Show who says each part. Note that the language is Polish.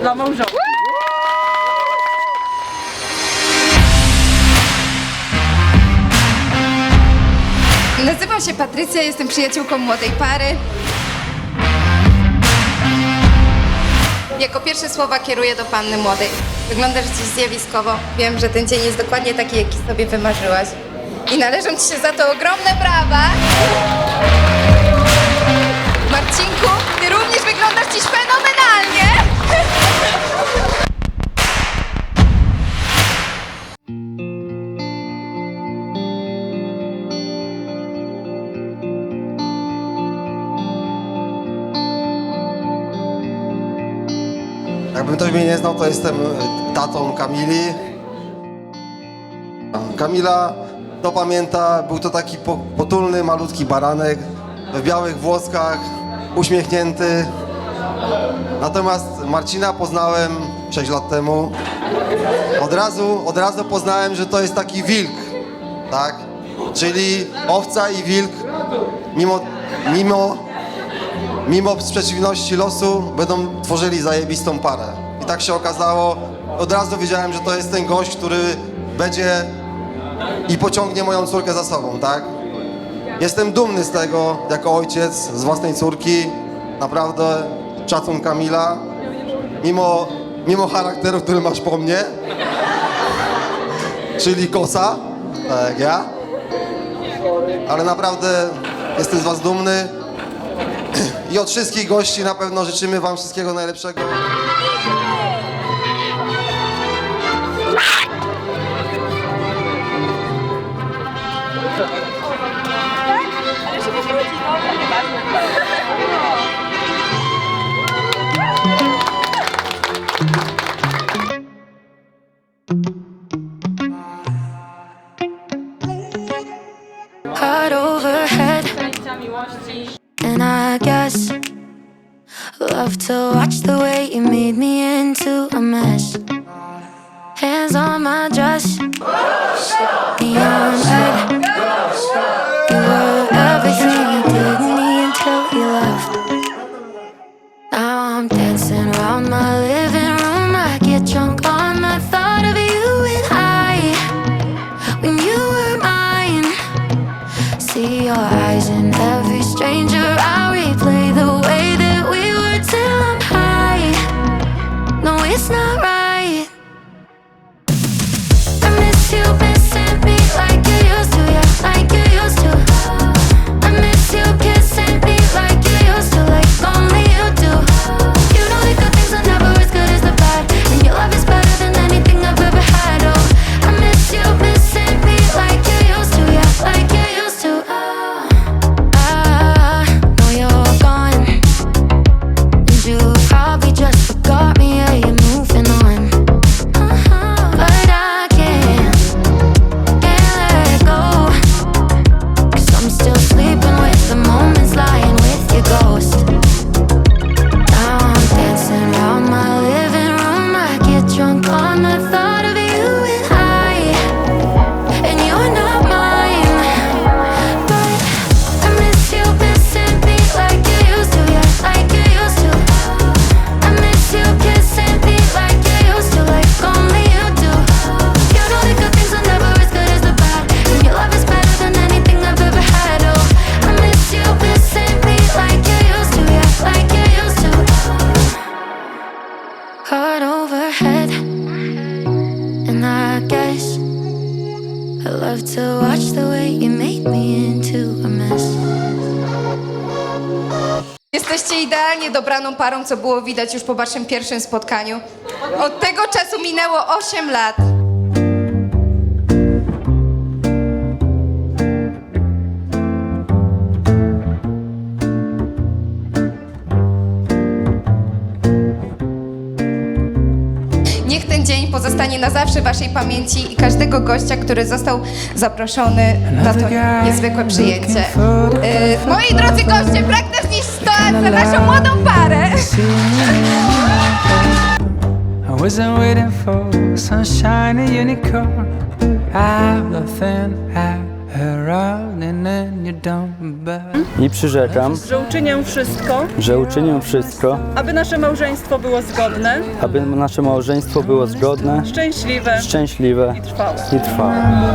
Speaker 1: dla małżonka.
Speaker 2: Nazywam się Patrycja, jestem przyjaciółką młodej pary. Jako pierwsze słowa kieruję do panny młodej. Wyglądasz dziś zjawiskowo. Wiem, że ten dzień jest dokładnie taki, jaki sobie wymarzyłaś. I należą ci się za to ogromne brawa. Marcinku, ty również wyglądasz dziś fenomenalnie.
Speaker 3: Jakbym ktoś mnie nie znał, to jestem e, tatą Kamili. Kamila, to pamięta, był to taki po, potulny, malutki baranek w białych włoskach, uśmiechnięty. Natomiast Marcina poznałem 6 lat temu. Od razu, od razu poznałem, że to jest taki wilk, tak? Czyli owca i wilk, mimo, mimo mimo przeciwności losu będą tworzyli zajebistą parę. I tak się okazało. Od razu wiedziałem, że to jest ten gość, który będzie i pociągnie moją córkę za sobą, tak? Jestem dumny z tego, jako ojciec, z własnej córki. Naprawdę szacun Kamila. Mimo, mimo charakteru, który masz po mnie. Czyli kosa, tak jak ja. Ale naprawdę jestem z was dumny. I od wszystkich gości na pewno życzymy Wam wszystkiego najlepszego.
Speaker 4: heart love to watch the way you made me into a mess. Hands on my dress, neon red. Not right. Love to watch the way you made me into a mess.
Speaker 2: Jesteście idealnie dobraną parą, co było widać już po waszym pierwszym spotkaniu. Od tego czasu minęło 8 lat. Pozostanie na zawsze w waszej pamięci i każdego gościa, który został zaproszony na to niezwykłe przyjęcie. Y, moi drodzy goście, pragnę wnieść stołek za naszą młodą parę.
Speaker 5: I wasn't waiting for sunshine and unicorn. I have nothing, have around and then you don't back.
Speaker 1: I przyrzekam,
Speaker 6: że uczynię wszystko,
Speaker 1: że uczynię wszystko,
Speaker 6: aby nasze małżeństwo było zgodne,
Speaker 1: aby nasze małżeństwo było zgodne,
Speaker 6: szczęśliwe
Speaker 1: szczęśliwe
Speaker 6: i trwałe.
Speaker 1: i trwałe.